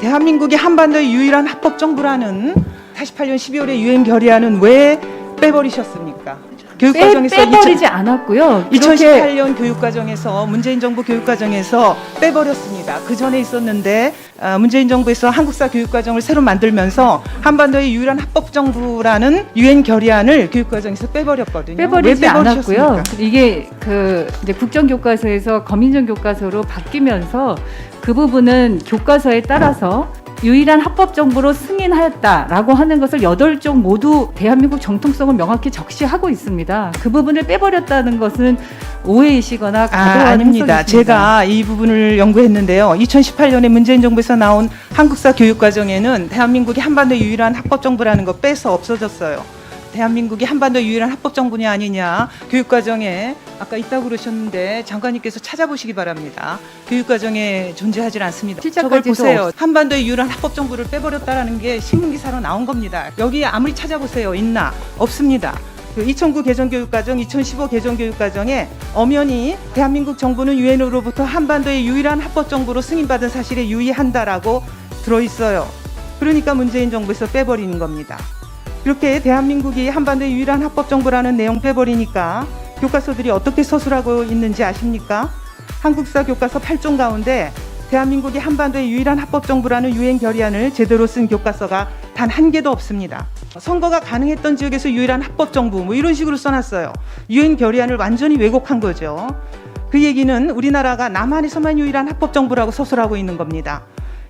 대한민국이 한반도의 유일한 합법 정부라는 48년 12월에 유엔 결의안은 왜 빼버리셨습니까? 빼, 교육과정에서 빼버리지 않았고요. 이렇게 2018년 교육과정에서 문재인 정부 교육과정에서 빼버렸습니다. 그 전에 있었는데 아, 문재인 정부에서 한국사 교육과정을 새로 만들면서 한반도의 유일한 합법 정부라는 유엔 결의안을 교육과정에서 빼버렸거든요. 빼버리지 왜 않았고요. 이게 그 이제 국정 교과서에서 거민정 교과서로 바뀌면서 그 부분은 교과서에 따라서 유일한 합법 정부로 승인하였다라고 하는 것을 여덟 쪽 모두 대한민국 정통성을 명확히 적시하고 있습니다. 그 부분을 빼버렸다는 것은 오해이시거나 아, 과도한 아닙니다. 해석이십니다. 제가 이 부분을 연구했는데요. 2018년에 문재인 정부에서 나온 한국사 교육 과정에는 대한민국이 한반도 유일한 합법 정부라는 거 빼서 없어졌어요. 대한민국이 한반도 유일한 합법 정부냐 아니냐 교육과정에 아까 있다고 그러셨는데 장관님께서 찾아보시기 바랍니다. 교육과정에 존재하지 않습니다. 저걸 보세요. 없- 한반도의 유일한 합법 정부를 빼버렸다라는 게 신문 기사로 나온 겁니다. 여기 아무리 찾아보세요. 있나? 없습니다. 그 2009 개정교육과정, 2015 개정교육과정에 엄연히 대한민국 정부는 유엔으로부터 한반도의 유일한 합법 정부로 승인받은 사실에 유의한다라고 들어 있어요. 그러니까 문재인 정부에서 빼버리는 겁니다. 이렇게 대한민국이 한반도의 유일한 합법 정부라는 내용 빼버리니까 교과서들이 어떻게 서술하고 있는지 아십니까? 한국사 교과서 8종 가운데 대한민국이 한반도의 유일한 합법 정부라는 유엔 결의안을 제대로 쓴 교과서가 단 한 개도 없습니다. 선거가 가능했던 지역에서 유일한 합법 정부 뭐 이런 식으로 써놨어요. 유엔 결의안을 완전히 왜곡한 거죠. 그 얘기는 우리나라가 남한에서만 유일한 합법 정부라고 서술하고 있는 겁니다.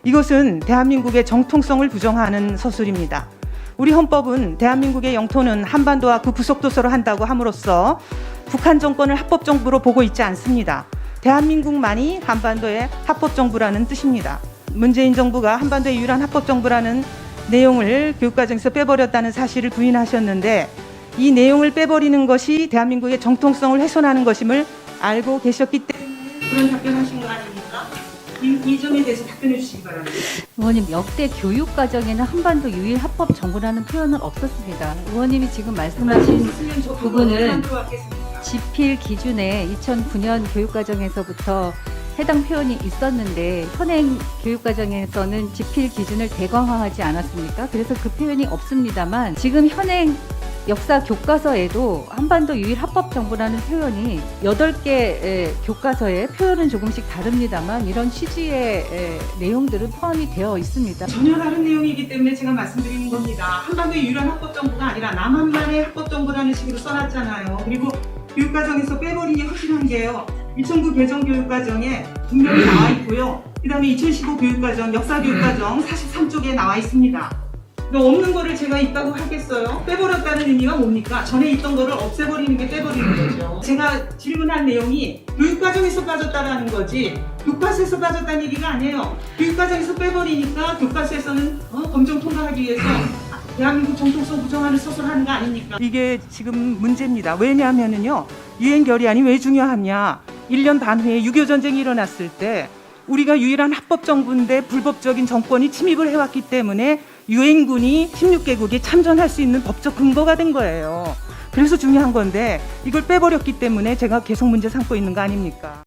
이것은 대한민국의 정통성을 부정하는 서술입니다. 우리 헌법은 대한민국의 영토는 한반도와 그 부속 도서로 한다고 함으로써 북한 정권을 합법 정부로 보고 있지 않습니다. 대한민국만이 한반도의 합법 정부라는 뜻입니다. 문재인 정부가 한반도의 유일한 합법 정부라는 내용을 교육과정에서 빼버렸다는 사실을 부인하셨는데 이 내용을 빼버리는 것이 대한민국의 정통성을 훼손하는 것임을 알고 계셨기 때문에 그런 답변하신 거 아닙니까? 이, 이 점에 대해서 답변해 주시기 바랍니다. 의원님 역대 교육 과정에는 한반도 유일 합법 정부라는 표현은 없었습니다. 의원님이 지금 말씀하신 부분은 지필 기준에 2009년 교육과정에서부터 해당 표현이 있었는데 현행 교육과정에서는 지필 기준을 대강화하지 않았습니까? 그래서 그 표현이 없습니다만 지금 현행 역사 교과서에도 한반도 유일 합법 정부라는 표현이 8개 교과서에 표현은 조금씩 다릅니다만 이런 취지의 에, 내용들은 포함이 되어 있습니다. 전혀 다른 내용이기 때문에 제가 말씀드리는 겁니다. 한반도의 유일한 합법 정부가 아니라 남한만의 합법 정부라는 식으로 써놨잖아요. 그리고 교육과정에서 빼버리니 확실한 게요. 2009 개정 교육과정에 분명히 나와 있고요. 그 다음에 2015 교육과정, 역사교육과정 43쪽에 나와 있습니다. 없는 거를 제가 있다고 하겠어요? 빼버렸다는 의미가 뭡니까? 전에 있던 거를 없애버리는 게 빼버리는 거죠. 제가 질문한 내용이 교육과정에서 빠졌다라는 거지 교과서에서 빠졌다는 얘기가 아니에요. 교육과정에서 빼버리니까 교과서에서는 어, 검정 통과하기 위해서 대한민국 정통성 부정하는 서술하는 거 아닙니까? 이게 지금 문제입니다. 왜냐하면은요. 유엔 결의안이 왜 중요하냐? 1년 반 후에 6.25 전쟁이 일어났을 때 우리가 유일한 합법 정부인데 불법적인 정권이 침입을 해왔기 때문에 유엔군이 16개국이 참전할 수 있는 법적 근거가 된 거예요. 그래서 중요한 건데 이걸 빼버렸기 때문에 제가 계속 문제 삼고 있는 거 아닙니까?